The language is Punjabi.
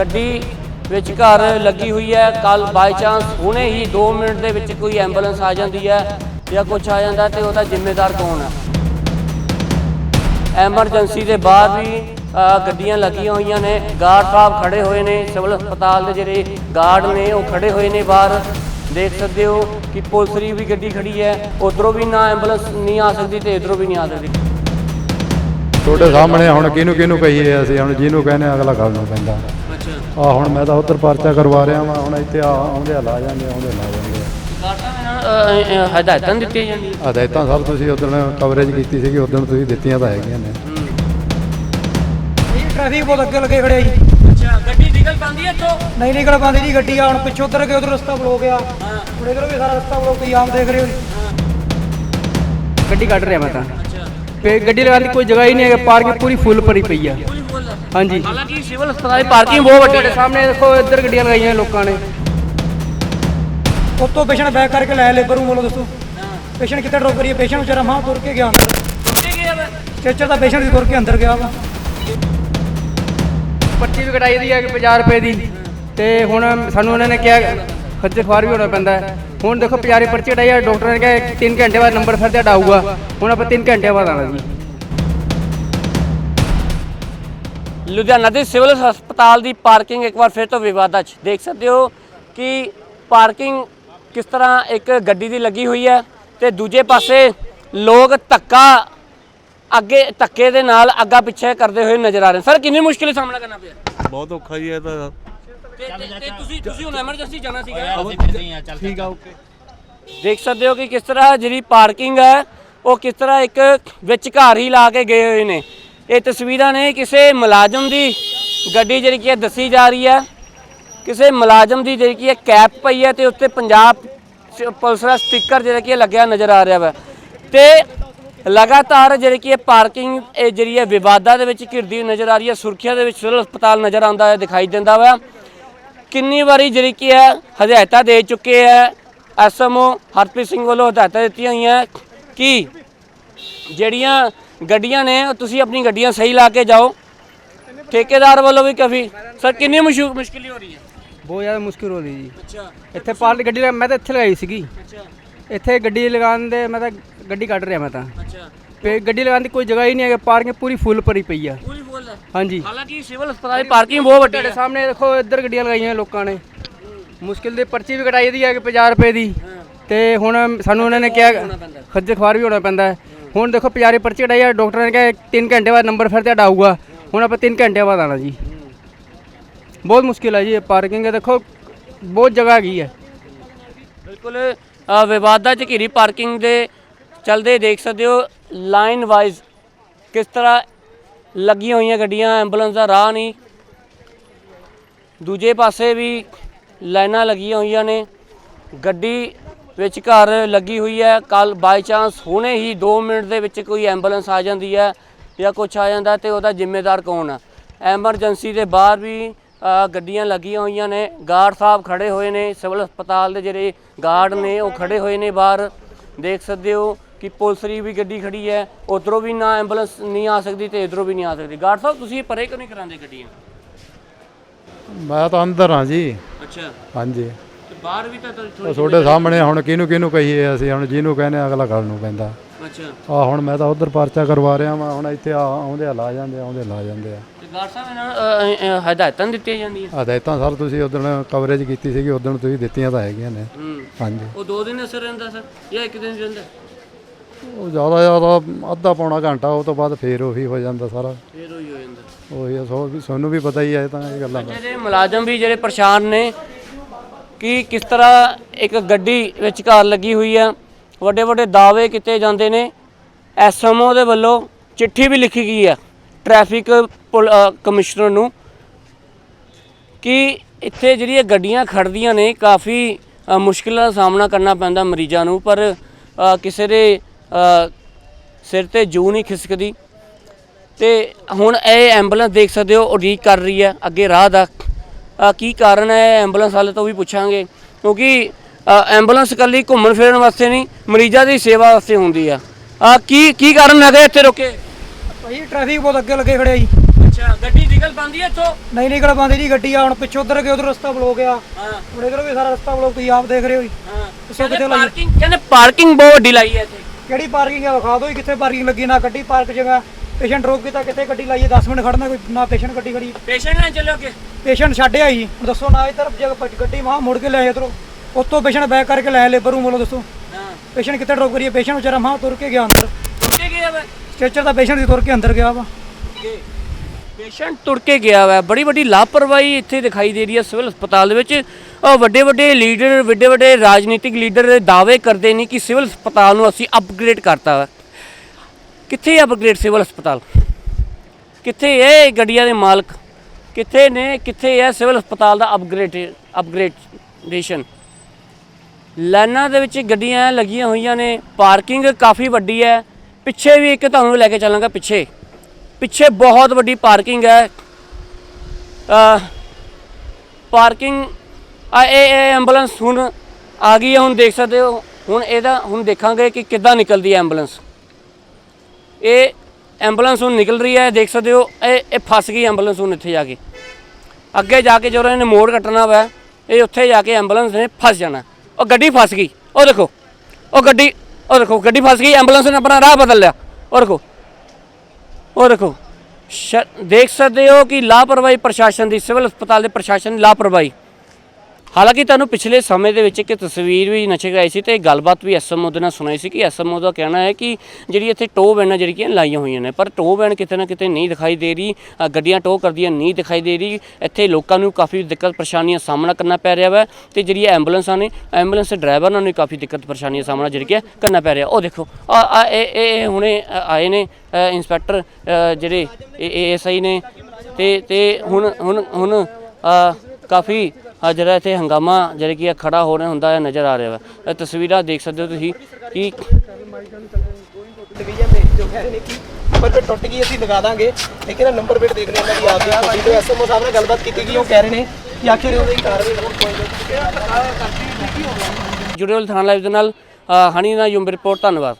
ਗੱਡੀ ਵਿੱਚ ਘਰ ਲੱਗੀ ਹੋਈ ਹੈ। ਕੱਲ ਬਾਈ ਚਾਂਸ ਹੁਣੇ ਹੀ 2 ਮਿੰਟ ਦੇ ਵਿੱਚ ਕੋਈ ਐਂਬੂਲੈਂਸ ਆ ਜਾਂਦੀ ਹੈ ਜਾਂ ਕੁਝ ਆ ਜਾਂਦਾ ਤੇ ਉਹਦਾ ਜ਼ਿੰਮੇਦਾਰ ਕੌਣ ਹੈ? ਐਮਰਜੈਂਸੀ ਦੇ ਬਾਅਦ ਵੀ ਗੱਡੀਆਂ ਲੱਗੀਆਂ ਹੋਈਆਂ ਨੇ। ਗਾਰਡ ਸਾਹਿਬ ਖੜੇ ਹੋਏ ਨੇ। ਸਿਵਲ ਹਸਪਤਾਲ ਦੇ ਜਿਹੜੇ ਗਾਰਡ ਨੇ ਉਹ ਖੜੇ ਹੋਏ ਨੇ ਬਾਹਰ। ਦੇਖ ਸਕਦੇ ਹੋ ਕਿ ਪੁਲਿਸ ਦੀ ਵੀ ਗੱਡੀ ਖੜੀ ਹੈ। ਉਧਰੋਂ ਵੀ ਨਾ ਐਂਬੂਲੈਂਸ ਨਹੀਂ ਆ ਸਕਦੀ ਤੇ ਇਧਰੋਂ ਵੀ ਨਹੀਂ ਆ ਸਕਦੀ। ਤੁਹਾਡੇ ਸਾਹਮਣੇ ਹੁਣ ਕਿਹਨੂੰ ਕਿਹਨੂੰ ਕਹੀਏ ਅਸੀਂ? ਹੁਣ ਜਿਹਨੂੰ ਕਹਿੰਦੇ ਆ, ਅਗਲਾ ਗੱਲ ਨੂੰ ਪੈਂਦਾ। ਆ ਹੁਣ ਮੈਂ ਤਾਂ ਉੱਧਰ ਪਰਚਾ ਕਰਵਾ ਰਿਹਾ ਵਾਂ ਹੁਣ ਇੱਥੇ ਆ ਆਉਂਦੇ ਆ ਲਾ ਜਾਂਦੇ ਆ, ਆਉਂਦੇ ਲਾ ਜਾਂਦੇ ਆ। ਹਦਾਇਤਾਂ ਦਿੱਤੀਆਂ ਜਾਂਦੀਆਂ? ਹਦਾਇਤਾਂ ਸਰ ਤੁਸੀਂ ਉਦੋਂ ਕਵਰੇਜ ਕੀਤੀ ਸੀਗੀ ਉਦੋਂ ਤੁਸੀਂ ਦਿੱਤੀਆਂ ਤਾਂ ਹੈਗੀਆਂ ਨੇ। ਇਹ ਟ੍ਰੈਫਿਕ ਬਹੁਤ ਅੱਗੇ ਲੱਗੇ ਖੜਿਆ ਜੀ। ਅੱਛਾ ਗੱਡੀ ਨਿਕਲ ਪਾਉਂਦੀ ਹੈ ਇੱਥੋਂ? ਨਹੀਂ ਨਿਕਲ ਪਾਉਂਦੀ ਜੀ ਗੱਡੀ ਆ ਹੁਣ ਪਿੱਛੋਂ ਉਧਰ ਗਏ ਉਧਰ ਰਸਤਾ ਬਲੌਕ ਆ। ਹੁਣ ਇਧਰ ਵੀ ਸਾਰਾ ਰਸਤਾ ਬਲੌਕ ਤੁਸੀਂ ਆਮ ਦੇਖ ਰਹੇ ਹੋ ਜੀ। ਗੱਡੀ ਕੱਢ ਰਿਹਾ ਮੈਂ ਤਾਂ। ਅੱਛਾ। ਤੇ ਗੱਡੀ ਲਗਾਉਣ ਦੀ ਕੋਈ ਜਗ੍ਹਾ ਹੀ ਨਹੀਂ ਹੈ ਪਾਰਕਿੰਗ ਪੂਰੀ ਫੁੱਲ ਭਰੀ ਪਈ ਆ। ਪੂਰੀ ਬੋਲ ਹਾਂਜੀ। ਹਾਲਾਂਕਿ ਸਿਵਲ ਹਸਪਤਾਲ ਦੀ ਪਾਰਕਿੰਗ ਬਹੁਤ ਵੱਡੀ ਤੁਹਾਡੇ ਹੈ। ਸਾਹਮਣੇ ਦੇਖੋ ਇੱਧਰ ਗੱਡੀਆਂ ਲਗਾਈਆਂ ਲੋਕਾਂ ਨੇ। ਉੱਤੋਂ ਪੇਸ਼ੈਂਟ ਬੈਕ ਕਰਕੇ ਲੈ ਲੇਬਰ ਨੂੰ ਬੋਲੋ ਦੱਸੋ। ਪੇਸ਼ੈਂਟ ਕਿੱਥੇ ਡਰੋਪ ਕਰੀਏ? ਪੇਸ਼ੈਂਟ ਵਿਚਾਰਾ ਮਾਂ ਤੁਰ ਕੇ ਗਿਆ ਕਿੱਥੇ ਗਿਆ ਵਾ। ਸਟ੍ਰੈਚਰ ਦਾ ਪੇਸ਼ੈਂਟ ਵੀ ਤੁਰ ਕੇ ਅੰਦਰ ਗਿਆ ਵਾ। ਪਰਚੀ ਵੀ ਕਟਾਈ ਦੀ ਹੈ ਕਿ 50 ਰੁਪਏ ਦੀ। ਤੇ ਹੁਣ ਸਾਨੂੰ ਉਹਨਾਂ ਨੇ ਕਿਹਾ ਖੱਜੇ ਖਵਾਰ ਵੀ ਹੋਣਾ ਪੈਂਦਾ ਹੈ। ਹੁਣ ਦੇਖੋ 50 ਦੀ ਪਰਚੀ ਕਟਾਈ ਹੈ ਡਾਕਟਰ ਨੇ ਕਿਹਾ 3 ਘੰਟੇ ਬਾਅਦ ਨੰਬਰ ਫਿਰ ਤੁਹਾਡਾ ਆਊਗਾ। ਹੁਣ ਆਪਾਂ 3 ਘੰਟੇ ਬਾਅਦ ਆਣਾ ਜੀ। ਲੁਧਿਆਣਾ ਦੇ ਸਿਵਲ ਹਸਪਤਾਲ ਦੀ ਪਾਰਕਿੰਗ ਇੱਕ ਵਾਰ ਫਿਰ ਤੋਂ ਵਿਵਾਦਾਂ 'ਚ। ਦੇਖ ਸਕਦੇ ਹੋ ਕਿ ਪਾਰਕਿੰਗ ਕਿਸ ਤਰ੍ਹਾਂ ਇੱਕ ਗੱਡੀ ਦੀ ਲੱਗੀ ਹੋਈ ਹੈ ਤੇ ਦੂਜੇ ਪਾਸੇ ਲੋਕ ਧੱਕਾ ਅੱਗੇ ਧੱਕੇ ਦੇ ਨਾਲ ਅੱਗਾ ਪਿੱਛੇ ਕਰਦੇ ਹੋਏ ਨਜ਼ਰ ਆ ਰਹੇ ਨੇ। ਸਰ ਕਿੰਨੀ ਮੁਸ਼ਕਿਲ ਦਾ ਸਾਹਮਣਾ ਕਰਨਾ ਪਿਆ? ਬਹੁਤ ਔਖਾ ਜੀ ਇਹ ਤਾਂ। ਤੇ ਤੇ- ਤੇ ਤੁਸੀਂ ਤੁਸੀਂ ਹੁਣ ਐਮਰਜੈਂਸੀ ਜਾਣਾ ਸੀਗਾ। ਠੀਕ ਆ ਓਕੇ। ਦੇਖ ਸਕਦੇ ਹੋ ਕਿ ਕਿਸ ਤਰ੍ਹਾਂ ਜਿਹੜੀ ਪਾਰਕਿੰਗ ਹੈ ਉਹ ਕਿਸ ਤਰ੍ਹਾਂ ਇੱਕ ਵਿਚਕਾਰ ਹੀ ਲਾ ਕੇ ਗਏ ਹੋਏ ਨੇ। ਇਹ ਤਸਵੀਰਾਂ ਨੇ ਕਿਸੇ ਮੁਲਾਜ਼ਮ ਦੀ ਗੱਡੀ ਜਿਹੜੀ ਕਿ ਹੈ ਦੱਸੀ ਜਾ ਰਹੀ ਹੈ। ਕਿਸੇ ਮੁਲਾਜ਼ਮ ਦੀ ਜਿਹੜੀ ਕਿ ਹੈ ਕੈਪ ਪਈ ਹੈ ਤੇ ਉੱਤੇ ਪੰਜਾਬ ਪੁਲਿਸ ਦਾ ਸਟicker ਜਿਹੜਾ ਕਿ ਲੱਗਿਆ ਨਜ਼ਰ ਆ ਰਿਹਾ ਵਾ। ਤੇ ਲਗਾਤਾਰ ਜਿਹੜੀ ਕਿ ਇਹ ਪਾਰਕਿੰਗ, ਇਹ ਜਿਹੜੀ ਹੈ ਵਿਵਾਦਾਂ ਦੇ ਵਿੱਚ ਘਿਰਦੀ ਨਜ਼ਰ ਆ ਰਹੀ ਹੈ, ਸੁਰੱਖਿਆ ਦੇ ਵਿੱਚ ਸਿਵਲ ਹਸਪਤਾਲ ਨਜ਼ਰ ਆਉਂਦਾ ਹੈ ਦਿਖਾਈ ਦਿੰਦਾ ਵਾ। ਕਿੰਨੀ ਵਾਰੀ ਜਿਹੜੀ ਕਿ ਹੈ ਹਦਾਇਤਾਂ ਦੇ ਚੁੱਕੇ ਹੈ ਐਸਐਮਓ ਹਰਪ੍ਰੀਤ ਸਿੰਘ ਵੱਲੋਂ ਹਦਾਇਤਾਂ ਦਿੱਤੀਆਂ ਹੋਈਆਂ ਕਿ ਜਿਹੜੀਆਂ ਗੱਡੀਆਂ ਨੇ ਤੁਸੀਂ ਆਪਣੀ ਗੱਡੀਆਂ ਸਹੀ ਲਾ ਕੇ ਜਾਓ। ਠੇਕੇਦਾਰ ਵੱਲੋਂ ਵੀ ਕਾਫੀ। ਸਰ ਕਿੰਨੀ ਮੁਸ਼ਕਿਲ ਹੋ ਰਹੀ ਹੈ? ਬਹੁਤ ਜ਼ਿਆਦਾ ਮੁਸ਼ਕਿਲ ਹੋ ਰਹੀ ਜੀ। ਅੱਛਾ। ਇੱਥੇ ਪਾਰਕ ਗੱਡੀ ਮੈਂ ਤਾਂ ਇੱਥੇ ਲਗਾਈ ਸੀਗੀ। ਅੱਛਾ। ਇੱਥੇ ਗੱਡੀ ਲਗਾਉਣ ਦੇ ਮੈਂ ਤਾਂ ਗੱਡੀ ਕੱਢ ਰਿਹਾ ਮੈਂ ਤਾਂ। ਅੱਛਾ। ਤੇ ਗੱਡੀ ਲਗਾਉਣ ਦੀ ਕੋਈ ਜਗ੍ਹਾ ਹੀ ਨਹੀਂ ਹੈ ਪਾਰਕਿੰਗ ਪੂਰੀ ਫੁੱਲ ਭਰੀ ਪਈ ਆ। ਪੂਰੀ ਬੋਲ ਹਾਂਜੀ। ਹਾਲਾਂਕਿ ਸਿਵਲ ਹਸਪਤਾਲ ਦੀ ਪਾਰਕਿੰਗ ਬਹੁਤ ਵੱਡੀ ਹੈ। ਸਾਹਮਣੇ ਦੇਖੋ ਇੱਧਰ ਗੱਡੀਆਂ ਲਗਾਈਆਂ ਲੋਕਾਂ ਨੇ। ਮੁਸ਼ਕਿਲ ਦੀ ਪਰਚੀ ਵੀ ਕਟਾਈ ਦੀ ਹੈ ਕਿ 50 ਰੁਪਏ ਦੀ। ਤੇ ਹੁਣ ਸਾਨੂੰ ਉਹਨਾਂ ਨੇ ਕਿਹਾ ਖੱਜੇ ਖਵਾਰ ਵੀ ਹੋਣਾ ਪੈਂਦਾ ਹੈ। ਹੁਣ ਦੇਖੋ 50 ਦੀ ਪਰਚੀ ਕਟਾਈ ਹੈ ਡਾਕਟਰ ਨੇ ਕਿਹਾ 3 ਘੰਟੇ ਬਾਅਦ ਨੰਬਰ ਫਿਰ ਤੁਹਾਡਾ ਆਊਗਾ। ਹੁਣ ਆਪਾਂ 3 ਘੰਟੇ ਬਾਅਦ ਆਣਾ ਜੀ। ਬਹੁਤ ਮੁਸ਼ਕਿਲ ਹੈ ਜੀ ਇਹ ਪਾਰਕਿੰਗ ਹੈ ਦੇਖੋ ਬਹੁਤ ਜਗ੍ਹਾ ਹੈਗੀ ਹੈ ਬਿਲਕੁਲ ਅ, ਵਿਵਾਦਾਂ ਚ ਘਿਰੀ ਪਾਰਕਿੰਗ ਦੇ ਚਲਦੇ ਦੇਖ ਸਕਦੇ ਹੋ ਲਾਈਨ ਵਾਈਜ਼ ਕਿਸ ਤਰ੍ਹਾਂ ਲੱਗੀਆਂ ਹੋਈਆਂ ਗੱਡੀਆਂ ਐਂਬੂਲੈਂਸ ਦਾ ਰਾਹ ਨਹੀਂ। ਦੂਜੇ ਪਾਸੇ ਵੀ ਲਾਈਨਾਂ ਲੱਗੀਆਂ ਹੋਈਆਂ ਨੇ। ਗੱਡੀ ਵਿੱਚ ਘਰ ਲੱਗੀ ਹੋਈ ਹੈ। ਕੱਲ ਬਾਈ ਚਾਂਸ ਹੁਣੇ ਹੀ 2 ਮਿੰਟ ਦੇ ਵਿੱਚ ਕੋਈ ਐਂਬੂਲੈਂਸ ਆ ਜਾਂਦੀ ਹੈ ਜਾਂ ਕੁਝ ਆ ਜਾਂਦਾ ਤੇ ਉਹਦਾ ਜ਼ਿੰਮੇਦਾਰ ਕੌਣ ਹੈ? ਐਮਰਜੈਂਸੀ ਦੇ ਬਾਹਰ ਵੀ ਗੱਡੀਆਂ ਲੱਗੀਆਂ ਹੋਈਆਂ ਨੇ। ਗਾਰਡ ਸਾਹਿਬ ਖੜੇ ਹੋਏ ਨੇ। ਸਿਵਲ ਹਸਪਤਾਲ ਦੇ ਜਿਹੜੇ ਗਾਰਡ ਨੇ ਉਹ ਖੜੇ ਹੋਏ ਨੇ ਬਾਹਰ। ਦੇਖ ਸਕਦੇ ਹੋ ਕਿ ਪੁਲਿਸ ਦੀ ਵੀ ਗੱਡੀ ਖੜੀ ਹੈ। ਉਧਰੋਂ ਵੀ ਨਾ ਐਂਬੂਲੈਂਸ ਨਹੀਂ ਆ ਸਕਦੀ ਤੇ ਇਧਰੋਂ ਵੀ ਨਹੀਂ ਆ ਸਕਦੀ। ਗਾਰਡ ਸਾਹਿਬ ਤੁਸੀਂ ਪਰੇ ਕਿਉਂ ਨਹੀਂ ਕਰਾਉਂਦੇ ਗੱਡੀਆਂ? ਮੈਂ ਤਾਂ ਅੰਦਰ ਹਾਂ ਜੀ। ਅੱਛਾ। ਹਾਂਜੀ। ਤੇ ਬਾਹਰ ਵੀ ਤਾਂ ਤੁਹਾਡੇ ਸਾਹਮਣੇ ਹੁਣ ਕਿਹਨੂੰ ਕਿਹਨੂੰ ਕਹੀਏ ਅਸੀਂ ਹੁਣ ਜਿਹਨੂੰ ਕਹਿੰਦੇ ਅਗਲਾ ਗੱਲ ਨੂੰ ਪੈਂਦਾ। ਅੱਛਾ। ਆ ਹੁਣ ਮੈਂ ਤਾਂ ਉੱਧਰ ਪਰਚਾ ਕਰਵਾ ਰਿਹਾ ਵਾਂ ਹੁਣ ਇੱਥੇ ਆ ਆਉਂਦੇ ਆ ਲਾ ਜਾਂਦੇ ਆ, ਆਉਂਦੇ ਲਾ ਜਾਂਦੇ ਆ। ਤੇ ਗਾਰਡ ਸਾਹਿਬ ਇਹਨਾਂ ਨੂੰ ਅ, ਅ, ਹਦਾਇਤਾਂ ਦਿੱਤੀਆਂ ਜਾਂਦੀਆਂ? ਹਦਾਇਤਾਂ ਸਰ ਤੁਸੀਂ ਉਦੋਂ ਕਵਰੇਜ ਕੀਤੀ ਸੀਗੀ ਉਦੋਂ ਤੁਸੀਂ ਦਿੱਤੀਆਂ ਤਾਂ ਹੈਗੀਆਂ ਨੇ। ਹੂੰ। ਹਾਂਜੀ। ਉਹ ਦੋ ਦਿਨ ਅਸਰ ਰਹਿੰਦਾ ਸਰ ਜਾਂ ਇੱਕ ਦਿਨ ਰਹਿੰਦਾ? ਉਹ ਜ਼ਿਆਦਾ ਜ਼ਿਆਦਾ ਅੱਧਾ ਪੌਣਾ ਘੰਟਾ ਉਹ ਤੋਂ ਬਾਅਦ ਫੇਰ ਉਹੀ ਹੋ ਜਾਂਦਾ ਸਾਰਾ। ਫੇਰ ਉਹੀ ਹੋ ਜਾਂਦਾ। ਉਹੀ ਆ, ਸੋ ਵੀ ਤੁਹਾਨੂੰ ਵੀ ਪਤਾ ਹੀ ਹੈ ਇਹ ਤਾਂ ਇਹ ਗੱਲਾਂ ਦਾ ਜਿਹੜੇ ਮੁਲਾਜ਼ਮ ਵੀ ਜਿਹੜੇ ਪਰੇਸ਼ਾਨ ਨੇ ਕਿ ਕਿਸ ਤਰ੍ਹਾਂ ਇੱਕ ਗੱਡੀ ਵਿਚਕਾਰ ਲੱਗੀ ਹੋਈ ਆ, ਵੱਡੇ ਵੱਡੇ ਦਾਅਵੇ ਕੀਤੇ ਜਾਂਦੇ ਨੇ, ਐਸਐਮਓ ਦੇ ਵੱਲੋਂ ਚਿੱਠੀ ਵੀ ਲਿਖੀ ਗਈ ਆ ਟ੍ਰੈਫਿਕ ਪੁਲ- ਕਮਿਸ਼ਨਰ ਨੂੰ ਕਿ ਇੱਥੇ ਜਿਹੜੀਆਂ ਗੱਡੀਆਂ ਖੜਦੀਆਂ ਨੇ ਕਾਫੀ ਮੁਸ਼ਕਿਲਾਂ ਦਾ ਸਾਹਮਣਾ ਕਰਨਾ ਪੈਂਦਾ ਮਰੀਜ਼ਾਂ ਨੂੰ, ਪਰ ਕਿਸੇ ਦੇ ਸਿਰ ਤੇ ਜੂ ਨਹੀਂ ਖਿਸਕਦੀ। ਤੇ ਹੁਣ ਇਹ ਐਂਬੂਲੈਂਸ ਦੇਖ ਸਕਦੇ ਹੋ, ਉਡੀਕ ਕਰ ਰਹੀ ਹੈ ਅੱਗੇ ਰਾਹ ਦਾ ਕੀ ਕਾਰਨ ਹੈ? ਐਂਬੂਲੈਂਸ ਵਾਲੇ ਤੋਂ ਵੀ ਪੁੱਛਾਂਗੇ। ਕਿਉਂਕਿ ਐਂਬੂਲੈਂਸ ਇਕੱਲੀ ਘੁੰਮਣ ਫਿਰਨ ਵਾਸਤੇ ਨਹੀਂ ਮਰੀਜ਼ਾਂ ਦੀ ਸੇਵਾ ਵਾਸਤੇ ਹੁੰਦੀ ਆ। ਅ, ਕੀ ਕੀ ਕਾਰਨ ਹੈਗਾ ਇੱਥੇ ਰੁਕੇ? ਭਾਈ ਟ੍ਰੈਫਿਕ ਬਹੁਤ ਅੱਗੇ ਲੱਗੇ ਖੜਿਆ ਜੀ। ਅੱਛਾ ਗੱਡੀ ਨਿਕਲ ਪਾਉਂਦੀ ਹੈ ਇੱਥੋਂ? ਨਹੀਂ ਨਿਕਲ ਪਾਉਂਦੀ ਜੀ ਗੱਡੀ ਆ ਹੁਣ ਪਿੱਛੋਂ ਉਧਰ ਗਏ ਉਧਰ ਰਸਤਾ ਬਲੌਕ ਆ। ਹਾਂ। ਹੁਣ ਇਧਰ ਵੀ ਸਾਰਾ ਰਸਤਾ ਬਲੌਕ ਤੁਸੀਂ ਆਪ ਦੇਖ ਰਹੇ ਹੋ ਜੀ। ਹਾਂ। ਕਿੱਥੇ ਲਾਈ? ਪਾਰਕਿੰਗ ਕਹਿੰਦੇ ਪਾਰਕਿੰਗ ਬਹੁਤ ਵੱਡੀ ਲਾਈ ਹੈ ਇੱਥੇ। ਕਿਹੜੀ ਪਾਰਕਿੰਗ ਆ ਵਿਖਾ ਦਿਓ ਜੀ ਕਿੱਥੇ ਪਾਰਕਿੰਗ ਲੱਗੀ ਨਾ ਗੱਡੀ ਪਾਰਕ ਜਗ੍ਹਾ। ਪੇਸ਼ੈਂਟ ਰੋਕ ਕੀਤਾ ਕਿੱਥੇ ਗੱਡੀ ਲਾਈਏ 10 ਮਿੰਟ ਖੜਨਾ ਕੋਈ ਨਾ ਪੇਸ਼ੈਂਟ ਗੱਡੀ ਖੜੀ। ਪੇਸ਼ੈਂਟ ਨਾਲ ਚੱਲੋ ਕਿ ਪੇਸ਼ੈਂਟ ਛੱਡਿਆ ਜੀ ਹੁਣ ਦੱਸੋ ਨਾ ਇਧਰ ਜਗ੍ਹਾ ਗੱਡੀ ਮਾਂ ਮੁੜ ਕੇ ਲੈ ਇਧਰੋਂ ਉੱਤੋਂ ਪੇਸ਼ੈਂਟ ਬੈਕ ਕਰਕੇ ਲੈ ਲੇਬਰ ਰੂਮ ਵੱਲੋਂ ਦੱਸੋ। ਹਾਂ। ਪੇਸ਼ੈਂਟ ਕਿੱਥੇ ਡਰੋਪ ਕਰੀਏ ਪੇਸ਼ੈਂਟ ਵਿਚਾਰਾ ਮਾਂ ਤੁਰ ਕੇ ਗਿਆ ਅੰਦਰ। ਤੁਰਕੇ ਗਿਆ ਵਾ। ਸਟ੍ਰੈਚਰ ਦਾ ਪੇਸ਼ੈਂਟ ਸੀ ਤੁਰ ਕੇ ਅੰਦਰ ਗਿਆ ਵਾ। ਪੇਸ਼ੈਂਟ ਤੁਰ ਕੇ ਗਿਆ ਵਾ। ਬੜੀ ਵੱਡੀ ਲਾਪਰਵਾਹੀ ਇੱਥੇ ਦਿਖਾਈ ਦੇ ਰਹੀ ਹੈ ਸਿਵਲ ਹਸਪਤਾਲ ਦੇ ਵਿੱਚ। ਉਹ ਵੱਡੇ ਵੱਡੇ ਲੀਡਰ ਵੱਡੇ ਵੱਡੇ ਰਾਜਨੀਤਿਕ ਲੀਡਰ ਦਾਅਵੇ ਕਰਦੇ ਨੇ ਕਿ ਸਿਵਲ ਹਸਪਤਾਲ ਨੂੰ ਅਸੀਂ ਅਪਗ੍ਰੇਡ ਕਰਤਾ ਵਾ। ਕਿੱਥੇ ਅਪਗ੍ਰੇਡ ਸਿਵਲ ਹਸਪਤਾਲ? ਕਿੱਥੇ ਇਹ ਗੱਡੀਆਂ ਦੇ ਮਾਲਕ? ਕਿੱਥੇ ਨੇ, ਕਿੱਥੇ ਹੈ ਸਿਵਲ ਹਸਪਤਾਲ ਦਾ ਅਪਗ੍ਰੇਡ ਅਪਗ੍ਰੇਡੇਸ਼ਨ ਲਾਈਨਾਂ ਦੇ ਵਿੱਚ ਗੱਡੀਆਂ ਲੱਗੀਆਂ ਹੋਈਆਂ ਨੇ, ਪਾਰਕਿੰਗ ਕਾਫੀ ਵੱਡੀ ਹੈ। ਪਿੱਛੇ ਵੀ ਇੱਕ ਤੁਹਾਨੂੰ ਲੈ ਕੇ ਚੱਲਾਂਗਾ ਪਿੱਛੇ। ਪਿੱਛੇ ਬਹੁਤ ਵੱਡੀ ਪਾਰਕਿੰਗ ਹੈ। ਪਾਰਕਿੰਗ, ਆ, ਇਹ ਇਹ ਐਂਬੂਲੈਂਸ ਹੁਣ ਆ ਗਈ ਹੈ, ਹੁਣ ਦੇਖ ਸਕਦੇ ਹੋ। ਹੁਣ ਇਹਦਾ, ਹੁਣ ਦੇਖਾਂਗੇ ਕਿ ਕਿੱਦਾਂ ਨਿਕਲਦੀ ਹੈ ਐਂਬੂਲੈਂਸ ਇਹ ਐਂਬੂਲੈਂਸ ਹੁਣ ਨਿਕਲ ਰਹੀ ਹੈ, ਦੇਖ ਸਕਦੇ ਹੋ, ਇਹ ਇਹ ਫਸ ਗਈ ਐਂਬੂਲੈਂਸ ਹੁਣ ਇੱਥੇ ਜਾ ਕੇ। ਅੱਗੇ ਜਾ ਕੇ ਜਦੋਂ ਇਹਨੇ ਮੋੜ ਕੱਟਣਾ ਵਾ, ਇਹ ਉੱਥੇ ਜਾ ਕੇ ਐਂਬੂਲੈਂਸ ਨੇ ਫਸ ਜਾਣਾ। ਉਹ ਗੱਡੀ ਫਸ ਗਈ। ਉਹ ਦੇਖੋ, ਉਹ ਗੱਡੀ, ਉਹ ਦੇਖੋ, ਗੱਡੀ ਫਸ ਗਈ, ਐਂਬੂਲੈਂਸ ਨੇ ਆਪਣਾ ਰਾਹ ਬਦਲ ਲਿਆ। ਉਹ ਦੇਖੋ ਉਹ ਦੇਖੋ, ਸ਼- ਦੇਖ ਸਕਦੇ ਹੋ ਕਿ ਲਾਪਰਵਾਹੀ ਪ੍ਰਸ਼ਾਸਨ ਦੀ, ਸਿਵਲ ਹਸਪਤਾਲ ਦੇ ਪ੍ਰਸ਼ਾਸਨ ਦੀ ਲਾਪਰਵਾਹੀ। ਹਾਲਾਂਕਿ ਤੁਹਾਨੂੰ ਪਿਛਲੇ ਸਮੇਂ ਦੇ ਵਿੱਚ ਇੱਕ ਤਸਵੀਰ ਵੀ ਨਚੇ ਆਈ ਸੀ ਤੇ ਗੱਲਬਾਤ ਵੀ ਐਸਐਮਓ ਦੇ ਨਾਲ ਸੁਣਾਈ ਸੀ ਕਿ ਐਸਐਮਓ ਦਾ ਕਹਿਣਾ ਹੈ ਕਿ ਜਿਹੜੀ ਇੱਥੇ ਟੋ ਵੈਨਾਂ ਜਿਹੜੀਆਂ ਲਾਈਆਂ ਹੋਈਆਂ ਨੇ ਪਰ ਟੋ ਵੈਨ ਕਿਤੇ ਨਾ ਕਿਤੇ ਨਹੀਂ ਦਿਖਾਈ ਦੇ ਰਹੀ ਅ, ਗੱਡੀਆਂ ਟੋ ਕਰਦੀਆਂ ਨਹੀਂ ਦਿਖਾਈ ਦੇ ਰਹੀ। ਇੱਥੇ ਲੋਕਾਂ ਨੂੰ ਕਾਫੀ ਦਿੱਕਤ ਪਰੇਸ਼ਾਨੀਆਂ ਦਾ ਸਾਹਮਣਾ ਕਰਨਾ ਪੈ ਰਿਹਾ ਵਾ ਤੇ ਜਿਹੜੀਆਂ ਐਂਬੂਲੈਂਸਾਂ ਨੇ ਐਂਬੂਲੈਂਸ ਦੇ ਡਰਾਈਵਰਾਂ ਨੂੰ ਵੀ ਕਾਫੀ ਦਿੱਕਤ ਪਰੇਸ਼ਾਨੀਆਂ ਦਾ ਸਾਹਮਣਾ ਜਿਹੜੀ ਕਿ ਕਰਨਾ ਪੈ ਰਿਹਾ। ਉਹ ਦੇਖੋ ਆ ਆ ਇਹ ਇਹ ਇਹ ਹੁਣੇ ਅ, ਆਏ ਨੇ ਅ, ਇੰਸਪੈਕਟਰ ਅ, ਜਿਹੜੇ ਏਐਸਆਈ ਨੇ ਤੇ ਤੇ ਹੁਣ ਹੁਣ ਹੁਣ ਅ, ਕਾਫੀ ਆ ਜਿਹੜਾ ਇੱਥੇ ਹੰਗਾਮਾ ਜਿਹੜਾ ਕਿ ਖੜਾ ਹੋ ਰਿਹਾ ਹੁੰਦਾ ਹੈ ਨਜ਼ਰ ਆ ਰਿਹਾ ਵਾ। ਇਹ ਤਸਵੀਰਾਂ ਦੇਖ ਸਕਦੇ ਹੋ ਤੁਸੀਂ ਕਿ ਨੇ ਨੰਬਰ ਪਲੇਟ ਟੁੱਟ ਗਈ ਅਸੀਂ ਲਗਾ ਦਾਂਗੇ। ਲੇਕਿਨ ਇਹ ਨੰਬਰ ਪਲੇਟ ਦੇਖਣੀ ਇਹਨਾਂ ਦੀ ਆਪ ਦੀ ਖੁਦ ਤੋਂ ਐਸਐਮਓ ਸਾਹਿਬ ਨਾਲ ਗੱਲਬਾਤ ਕੀਤੀ ਗਈ ਉਹ ਕਹਿ ਰਹੇ ਨੇ ਕਿ ਆਖਿਰ ਉਹਦੀ ਕਾਰਵਾਈ ਜ਼ਰੂਰ ਕੋਈ ਨਹੀਂ। ਜੁੜੇ ਹੋਏ ਥਾਣਾ ਲਾਈਵ ਦੇ ਨਾਲ ਹਨੀ ਨਾਲ ਯੂਮ ਰਿਪੋਰਟ ਧੰਨਵਾਦ।